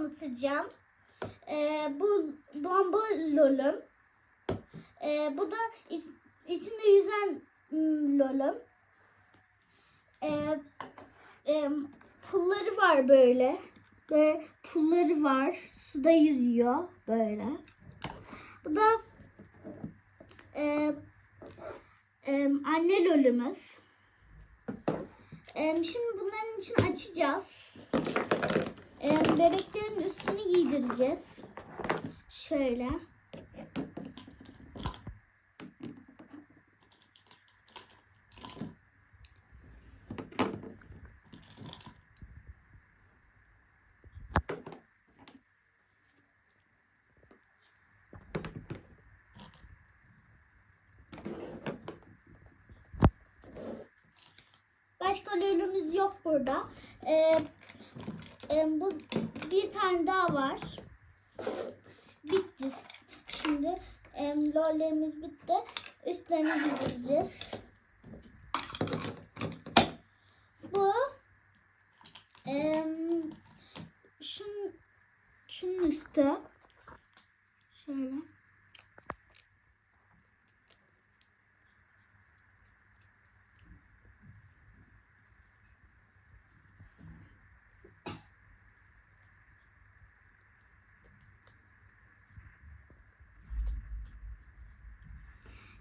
tanıtacağım. Ee, bu bomba lolum. Ee, bu da iç- içinde yüzen lolum. Ee, em, pulları var böyle. Böyle pulları var. Suda yüzüyor böyle. Bu da e, em, anne lolumuz. Em, şimdi bunların için açacağız. Em, bebeklerin üstünü giydireceğiz. Şöyle. Başka lolumuz yok burada. Ee, em, bu bir tane daha var. Bitti. Şimdi em, lollerimiz bitti. Üstlerini giydireceğiz. Bu em, şun, şunun üstü. Şöyle.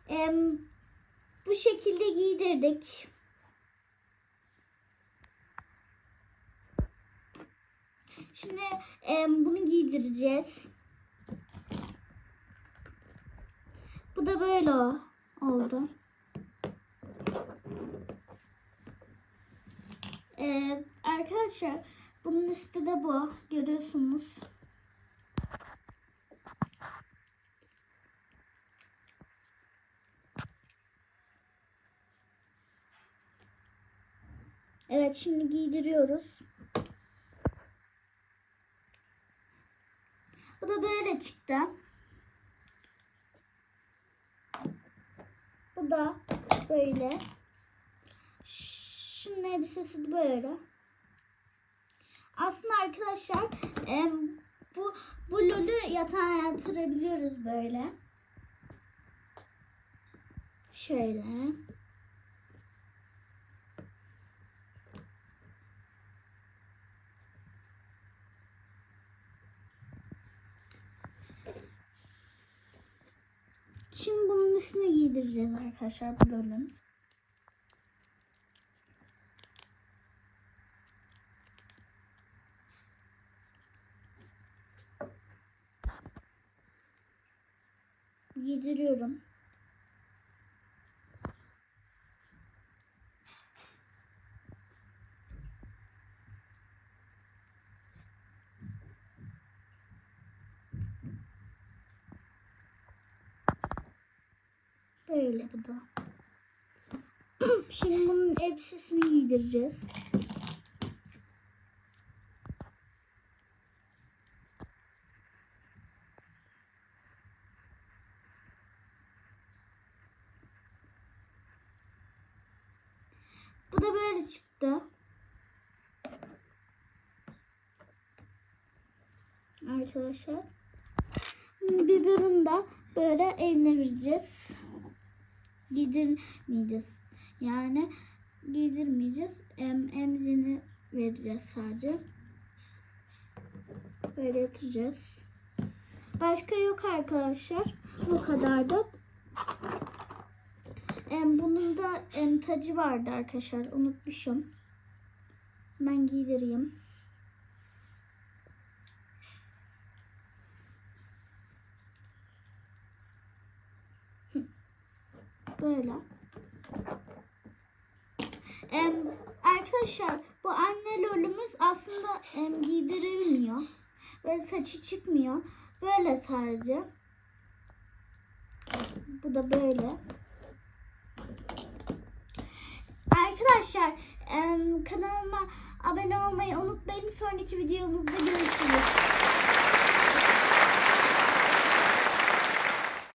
Em, bu şekilde giydirdik. Şimdi em, bunu giydireceğiz. Bu da böyle oldu. Ee, arkadaşlar bunun üstü de bu. Görüyorsunuz. Evet şimdi giydiriyoruz. Bu da böyle çıktı. Bu da böyle. Şunun elbisesi de böyle. Aslında arkadaşlar em, bu bu lolü yatağa yatırabiliyoruz böyle. Şöyle. Şimdi bunun üstüne giydireceğiz arkadaşlar bu lolün. Giydiriyorum. Böyle bu da. Şimdi bunun elbisesini giydireceğiz. Bu da böyle çıktı. Arkadaşlar. Bir bölüm de böyle eline. Giydirmeyeceğiz. Yani giydirmeyeceğiz. Em, emzini vereceğiz sadece. Böyle yatıracağız. Başka yok arkadaşlar. Bu kadar da. Em, bunun da em, tacı vardı arkadaşlar. Unutmuşum. Ben giydireyim. Böyle. Em, arkadaşlar bu anne lolumuz aslında em, giydirilmiyor. Ve saçı çıkmıyor. Böyle sadece. Bu da böyle. Arkadaşlar em, kanalıma abone olmayı unutmayın. Sonraki videomuzda görüşürüz.